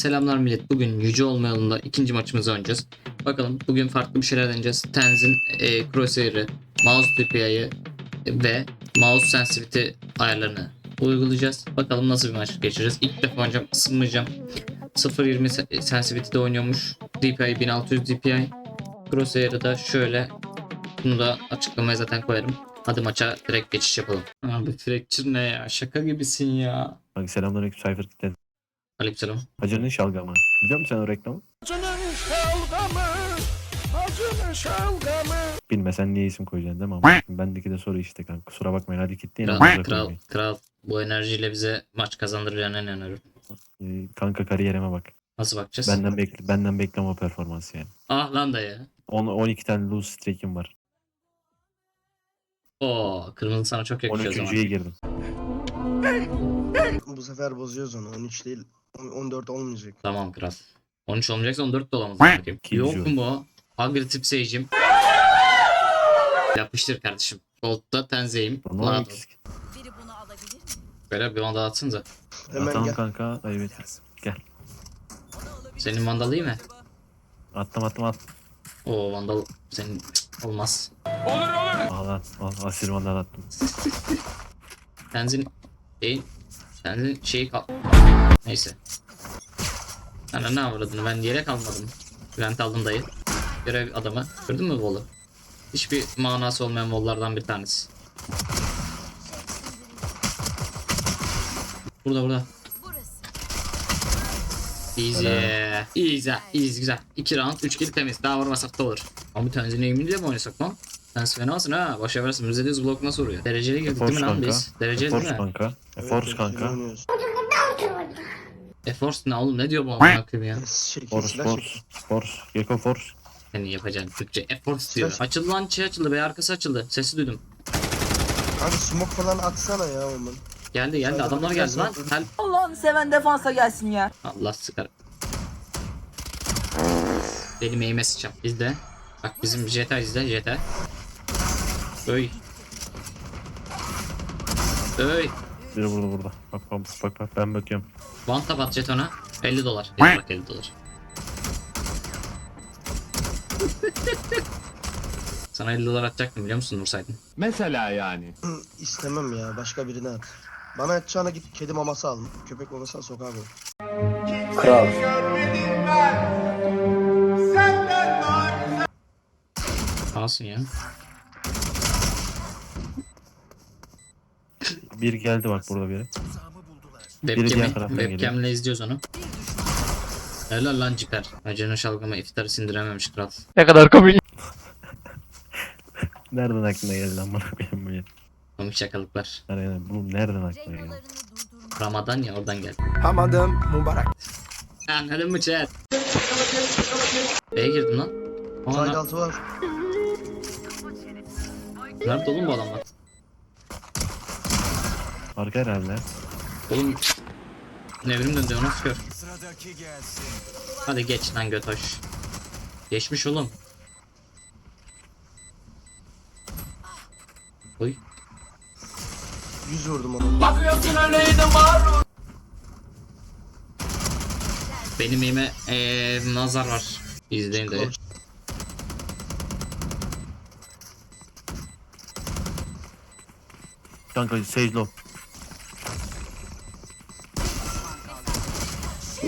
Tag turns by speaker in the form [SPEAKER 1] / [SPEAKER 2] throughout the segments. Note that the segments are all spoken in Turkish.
[SPEAKER 1] Selamlar millet. Bugün Yüce Olma yolunda ikinci maçımızı oynayacağız. Bakalım bugün farklı bir şeyler deneyeceğiz. Tenzin e, Crosshair'ı, mouse DPI'yi ve mouse sensitivity ayarlarını uygulayacağız. Bakalım nasıl bir maç geçireceğiz. İlk defa oynayacağım, ısınmayacağım. 0.20 se- sensitivity'de oynuyormuş. DPI 1600 DPI. Crosshair'ı da şöyle. Bunu da açıklamaya zaten koyarım. Hadi maça direkt geçiş yapalım. Abi fracture ne ya? Şaka gibisin ya.
[SPEAKER 2] Kanka selamünaleyküm Cypher kitle.
[SPEAKER 1] Aleykümselam.
[SPEAKER 2] Hacı'nın şalgamı. Biliyor musun sen o reklamı?
[SPEAKER 3] Hacının şalgamı, hacının şalgamı.
[SPEAKER 2] Bilmesen niye isim koyacaksın değil mi? Ama bendeki de soru işte kanka. Kusura bakmayın hadi kitleyin.
[SPEAKER 1] Kral, kral, kral bu enerjiyle bize maç kazandıracağına inanıyorum.
[SPEAKER 2] Ee, kanka kariyerime bak.
[SPEAKER 1] Nasıl bakacağız?
[SPEAKER 2] Benden bekle benden bekleme o performansı yani.
[SPEAKER 1] Ah lan da ya.
[SPEAKER 2] 10 12 tane lose streak'im var.
[SPEAKER 1] Oo, kırmızı sana çok yakışıyor o zaman.
[SPEAKER 2] 13.ye girdim.
[SPEAKER 3] Bu sefer bozuyoruz onu. 13 değil, 14 olmayacak.
[SPEAKER 1] Tamam kral. 13 olmayacaksa 14 de olamaz. Bakayım. Yok mu? Agresif seyircim. Yapıştır kardeşim. Gold'da tenzeyim. Ol.
[SPEAKER 2] oldu?
[SPEAKER 4] Biri bunu alabilir mi?
[SPEAKER 1] Böyle bir vandal atsanıza.
[SPEAKER 3] Hemen
[SPEAKER 2] Atalım
[SPEAKER 3] gel.
[SPEAKER 2] kanka. Evet. Gel.
[SPEAKER 1] Senin vandal iyi mi?
[SPEAKER 2] Attım attım at.
[SPEAKER 1] Oo vandal senin olmaz.
[SPEAKER 2] Al lan. Al asil mandal attım.
[SPEAKER 1] Tenzin şeyin Tenzin şeyi kal. Neyse. Ana ne avradını ben yere kalmadım. Grant aldım dayı. Görev adamı. Gördün mü Vol'u? Hiçbir manası olmayan Vol'lardan bir tanesi. Burada burada.
[SPEAKER 4] Burası.
[SPEAKER 1] Easy. Easy. Easy güzel. 2 round 3 kill temiz. Daha vurmasak da olur. Abi Tenzin eğimliyle mi oynasak lan? Sen fenasın ha. Başa versin. Müzediz blok nasıl vuruyor? Dereceli girdik değil mi lan biz? Dereceli değil
[SPEAKER 2] Force
[SPEAKER 1] mi?
[SPEAKER 2] kanka. Force kanka.
[SPEAKER 1] E-Force ne oğlum? Ne diyor bu amına koyayım ya?
[SPEAKER 2] Force
[SPEAKER 3] silah
[SPEAKER 2] Force.
[SPEAKER 3] çekiyor.
[SPEAKER 2] Force. Gecko Force.
[SPEAKER 1] Senin yapacağın Türkçe E-Force diyor. Açıldı lan şey açıldı. Bey arkası açıldı. Sesi duydum.
[SPEAKER 3] Abi smoke falan atsana ya oğlum.
[SPEAKER 1] Geldi geldi. Adamlar geldi lan.
[SPEAKER 3] bakacağız.
[SPEAKER 1] Help.
[SPEAKER 5] Allah'ını seven defansa gelsin ya.
[SPEAKER 1] Allah sıkar. Benim eğime sıçacağım. İzle. Bak bizim Jetta izle Jetta. Öy. Öy.
[SPEAKER 2] Biri burada burada. Bak bak bak bak ben bakıyorum.
[SPEAKER 1] One tap at jetona. 50 dolar. Gel bak 50 dolar. Sana 50 dolar atacaktım biliyor musun Nursaydın?
[SPEAKER 6] Mesela yani.
[SPEAKER 3] İstemem ya. Başka birine at. Bana atacağına git kedi maması al. Köpek maması al sokağa koy.
[SPEAKER 1] Alsın ya.
[SPEAKER 2] Bir geldi bak burada biri.
[SPEAKER 1] Webcam'i, webcam'le izliyoruz onu. Helal lan ciper. Acının şalgama iftarı sindirememiş kral.
[SPEAKER 2] Nereden aklına geldi lan bana benim bu ya?
[SPEAKER 1] Komik şakalıklar.
[SPEAKER 2] Nereden, bu nereden aklına geldi?
[SPEAKER 1] Ramazan ya oradan geldi.
[SPEAKER 3] Hamadım mübarek.
[SPEAKER 1] Anladın mı chat? B'ye girdim lan.
[SPEAKER 3] Side
[SPEAKER 1] lan.
[SPEAKER 3] altı var.
[SPEAKER 1] Nerede oğlum bu adamlar?
[SPEAKER 2] Arka herhalde.
[SPEAKER 1] Oğlum nevrim döndü ona sıkıyor. Hadi geç lan götoş. Geçmiş oğlum. Oy.
[SPEAKER 3] 100 vurdum onu.
[SPEAKER 1] Benim elime eee nazar var. İzleyin de.
[SPEAKER 2] Kanka Sage Low.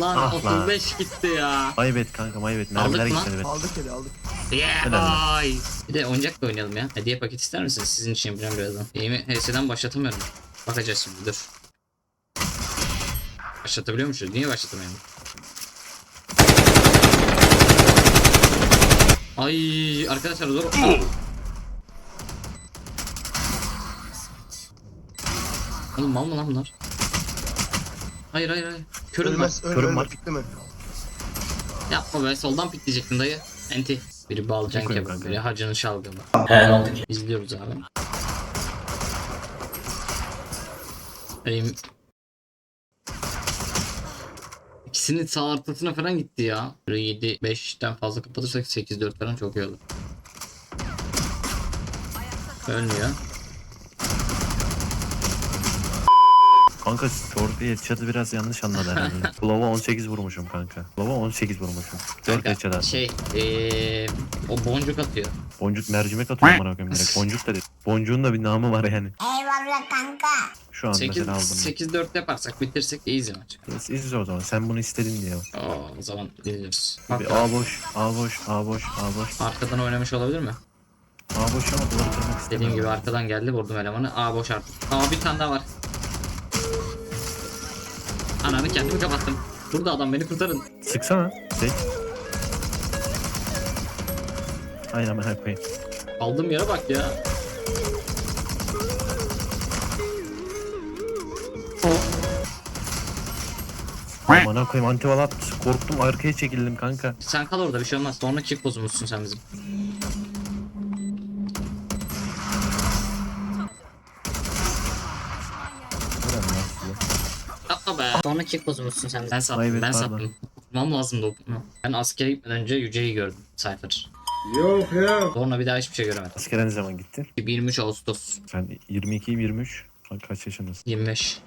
[SPEAKER 1] Lan
[SPEAKER 2] Ah lan.
[SPEAKER 1] 35 gitti ya.
[SPEAKER 2] Maybet kanka.
[SPEAKER 1] Aldık
[SPEAKER 2] Mermiler
[SPEAKER 1] mı?
[SPEAKER 2] gitti evet.
[SPEAKER 3] Aldık kedi aldık.
[SPEAKER 1] Yeah
[SPEAKER 2] Helal
[SPEAKER 1] boy. Bir de oyuncak da oynayalım ya. Hediye paket ister misiniz? Sizin için yapacağım birazdan. Eğimi HS'den başlatamıyorum. Bakacağız şimdi dur. Başlatabiliyor muyuz? Niye başlatamıyorum? Ay arkadaşlar dur. Oğlum mal mı lan bunlar? Hayır hayır hayır. Körüm var.
[SPEAKER 3] Ölmez, öl, ölme,
[SPEAKER 2] var.
[SPEAKER 3] bitti mi?
[SPEAKER 1] Yapma be soldan pikleyecektin dayı. Enti. Biri balcan kebabı,
[SPEAKER 2] kanka.
[SPEAKER 1] biri hacının şalgamı. İzliyoruz abi. Benim... İkisinin sağ ortasına falan gitti ya. Böyle 7 5'ten fazla kapatırsak 8 4 falan çok iyi olur. Ölmüyor.
[SPEAKER 2] Kanka Jordi headshot'ı biraz yanlış anladı herhalde. Glova 18 vurmuşum kanka. Glova 18 vurmuşum. 4
[SPEAKER 1] Kanka,
[SPEAKER 2] headshot.
[SPEAKER 1] Şey eee o boncuk atıyor.
[SPEAKER 2] Boncuk mercimek atıyor amına koyayım direkt. Boncuk da değil. Boncuğun da bir namı var yani.
[SPEAKER 6] Eyvallah kanka.
[SPEAKER 2] Şu an
[SPEAKER 1] 8
[SPEAKER 2] mesela aldım.
[SPEAKER 1] 8 4 yaparsak bitirsek easy maç.
[SPEAKER 2] Biz izle o zaman. Sen bunu istedin diye.
[SPEAKER 1] Oo, o zaman izliyoruz.
[SPEAKER 2] Bir A boş, A boş, A boş, A boş.
[SPEAKER 1] Arkadan oynamış olabilir mi?
[SPEAKER 2] A boş ama duvarı kırmak istemiyorum.
[SPEAKER 1] Dediğim gibi arkadan geldi vurdum elemanı. Aa boş artık. Aa bir tane daha var. Ananı kendimi kapattım. Burada adam beni kurtarın.
[SPEAKER 2] Sıksana. Sek. Ay amına koyayım.
[SPEAKER 1] Aldığım yere bak ya.
[SPEAKER 2] Amına koyayım antival at. Korktum arkaya çekildim kanka.
[SPEAKER 1] Sen kal orada bir şey olmaz. Sonra kick bozulmuşsun sen bizim.
[SPEAKER 2] Ulan lan size.
[SPEAKER 1] Yapma be. Sonra kick bozulmuşsun sen. Ben sattım.
[SPEAKER 2] Ay evet,
[SPEAKER 1] ben
[SPEAKER 2] pardon.
[SPEAKER 1] sattım. Tutmam lazımdı o. Ben askere gitmeden önce Yüce'yi gördüm. Cypher. Yok ya. Sonra bir daha hiçbir şey göremedim.
[SPEAKER 2] Askere ne zaman gittin?
[SPEAKER 1] 23 Ağustos.
[SPEAKER 2] Sen 22 23. Kanka kaç yaşındasın?
[SPEAKER 1] 25.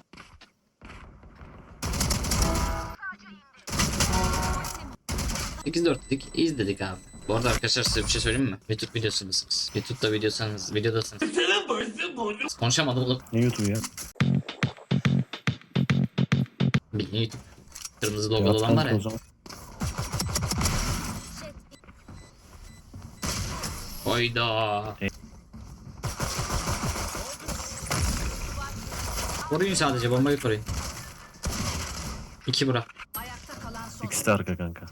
[SPEAKER 1] Sekiz dört dedik, iz dedik abi. Bu arada arkadaşlar size bir şey söyleyeyim mi? YouTube videosundasınız. YouTube'da videosanız, videodasınız. Konuşamadım oğlum.
[SPEAKER 2] Ne YouTube ya?
[SPEAKER 1] YouTube. Kırmızı
[SPEAKER 2] Ya
[SPEAKER 1] logo olan var
[SPEAKER 2] kanka
[SPEAKER 1] ya.
[SPEAKER 2] o zaman.
[SPEAKER 1] Hayda.
[SPEAKER 2] E-
[SPEAKER 1] Koruyun sadece bombayı koruyun. İki bura.
[SPEAKER 4] Ayakta kalan son
[SPEAKER 2] İkisi de arka kanka.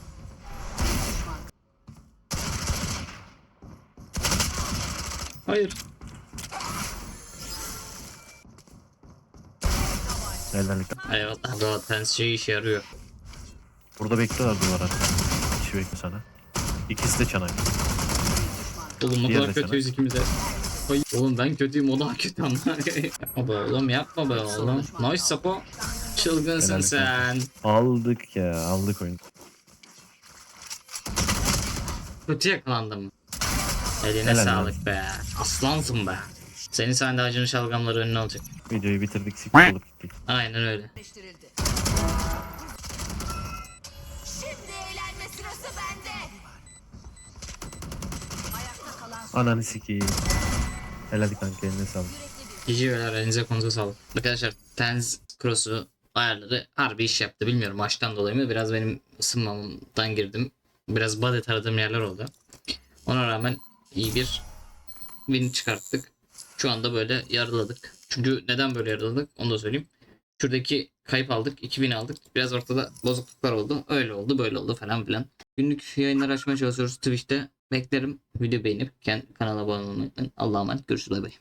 [SPEAKER 1] Hayır.
[SPEAKER 2] Helallik.
[SPEAKER 1] Eyvallah. Zaten şey işe yarıyor.
[SPEAKER 2] Burada bekliyorlar duvara. Kişi bekle sana. İkisi de çanak.
[SPEAKER 1] Oğlum ne
[SPEAKER 2] Diğer
[SPEAKER 1] kadar kötüyüz ikimiz de. Ay, oğlum ben kötüyüm o daha kötü ama. yapma be oğlum yapma be oğlum. Nice sapo. Çılgınsın
[SPEAKER 2] Helal
[SPEAKER 1] sen.
[SPEAKER 2] Aldık ya aldık oyunu.
[SPEAKER 1] Kötü yakalandım. Eline
[SPEAKER 2] Helal
[SPEAKER 1] sağlık be. Aslansın be. Senin sayende acının şalgamları önüne olacak.
[SPEAKER 2] Videoyu bitirdik siktir olup gittik.
[SPEAKER 1] Aynen öyle.
[SPEAKER 6] Şimdi eğlenme sırası bende.
[SPEAKER 4] Ayakta kalan son
[SPEAKER 2] Ananı sikeyim. Helallik kanka eline sağlık.
[SPEAKER 1] GG beyler elinize konuza sağlık. Arkadaşlar Tenz Cross'u ayarları harbi iş yaptı. Bilmiyorum maçtan dolayı mı biraz benim ısınmamdan girdim. Biraz body taradığım yerler oldu. Ona rağmen iyi bir win çıkarttık. Şu anda böyle yarıladık. Çünkü neden böyle yarıladık onu da söyleyeyim. Şuradaki kayıp aldık. 2000 aldık. Biraz ortada bozukluklar oldu. Öyle oldu böyle oldu falan filan. Günlük yayınlar açmaya çalışıyoruz Twitch'te. Beklerim. Video beğenip kanala abone olmayı. Allah'a emanet. Görüşürüz. Bay.